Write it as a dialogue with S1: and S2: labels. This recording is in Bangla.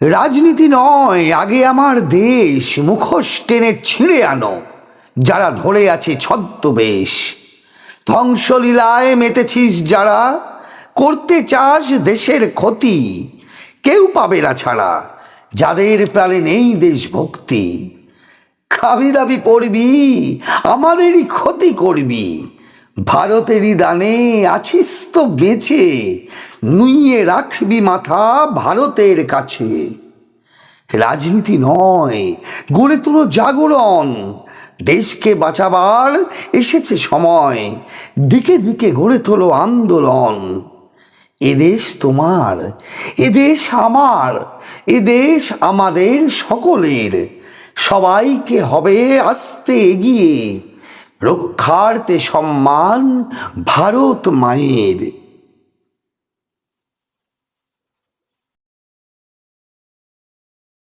S1: রাজনীতি নয়, আগে আমার দেশ। মুখোশ টেনে ছিঁড়ে আনো, যারা ধরে আছে ছদ্মবেশ। ধ্বংসলীলায় মেতেছিস যারা, করতে চাস দেশের ক্ষতি। কেউ পাবে না ছাড়া, যাদের প্রাণে নেই দেশভক্তি। খাবি দাবি পড়বি আমাদেরই ক্ষতি করবি। ভারতেরই দানে আছিস তো বেঁচে, নুইয়ে রাখবি মাথা ভারতের কাছে। রাজনীতি নয়, গড়ে তোলো জাগরণ, দেশকে বাঁচাবার এসেছে সময়, দিকে দিকে গড়ে তোলো আন্দোলন। এদেশ তোমার এদেশ আমার এদেশ আমাদের সকলের, সবাইকে হবে আসতে এগিয়ে। রক্ষার্থে সম্মান ভারত মায়ের।